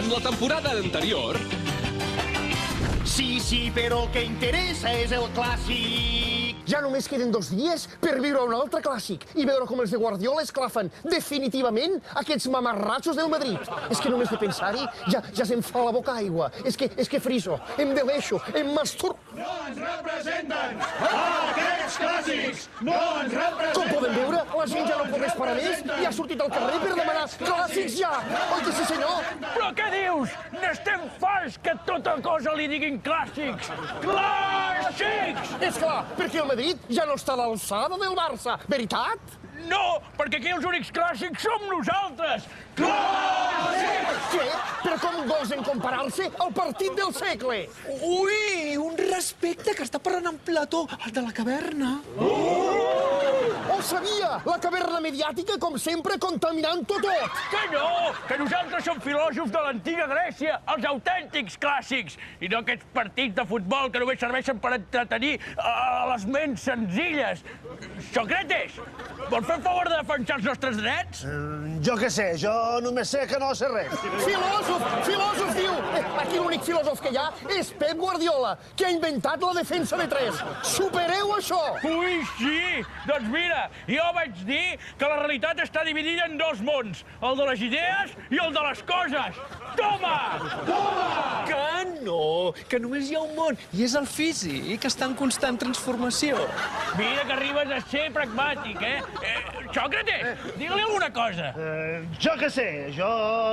En la temporada anterior, Sí, sí, però el que interessa és el clàssic. Ja només queden dos dies per viure un altre clàssic i veure com els de Guardiola esclafen definitivament aquests mamarratxos del Madrid. És que només de pensar-hi ja, ja se'm fa la boca aigua. És que, és que friso, em deleixo, em mastur... No ens representen! Clàssics no ens representen! Com podem veure, la gent ja no pot esperar més i ha sortit al carrer per demanar clàssics ja. Oi que sí, senyor? Però què dius? N'estem farts que tota cosa li diguin clàssics! Clàssics! És clar, perquè el Madrid ja no està a l'alçada del Barça. Veritat? No, perquè aquí els únics clàssics som nosaltres! Què? Però com gosen comparar-se al partit del segle? Ui, un respecte que està parlant en Plató, el de la caverna. Ho sabia! La caverna mediàtica, com sempre, contaminant-ho tot! Que no! Que nosaltres som filòsofs de l'antiga Grècia, els autèntics clàssics, i no aquests partits de futbol que només serveixen per entretenir a les ments senzilles. Sócrates, vols fer el favor de defensar els nostres drets? Jo què sé, jo només sé que no sé res. Filòsof! Filòsof, diu! Eh, Aquí l'únic filòsof que hi ha és Pep Guardiola, que ha inventat la defensa de tres. Supereu això! Ui, sí! Doncs mira, jo vaig dir que la realitat està dividida en dos mons, el de les idees i el de les coses. Toma! Que no, que només hi ha un món, i és el físic, que està en constant transformació. Mira que arribes a ser pragmàtic, eh? eh Sòcrates, digue-li alguna cosa. Eh, jo què sé, jo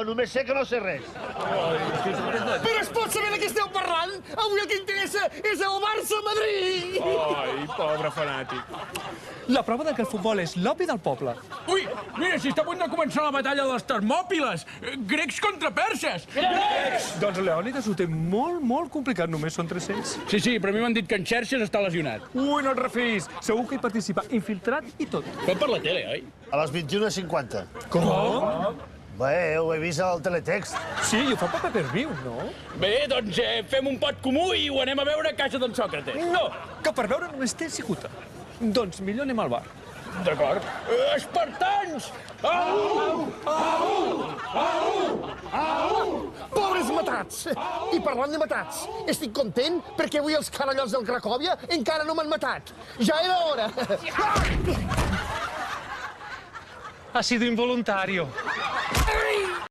només sé que no sé res. Però es pot saber de què esteu parlant? Avui el que interessa és el Barça-Madrid! Ai, pobre fanàtic. La prova de que el futbol és l'opi del poble. Ui, mira, si està a punt de començar la batalla de les Termòpiles. Eh, Grecs contra perses. Doncs Leònidas ho té molt, molt complicat, només són 300. Sí, sí, però a mi m'han dit que en Xerxes està lesionat. Ui, no et refis, segur que hi participa, infiltrat i tot. Fet per la tele, oi? A les 21.50. Com? Bé, ho he vist al teletext. Sí, i ho fa paper per viu, no? Bé, doncs eh, fem un pot comú i ho anem a veure a casa d'en Sòcrates. No, que per veure només té cicuta. Doncs millor anem al bar. D'acord. Eh, espartans! Au! Pobres matats! I parlant de matats, estic content perquè avui els carallots del Cracòvia encara no m'han matat. Ja era hora. Ha sido involuntario.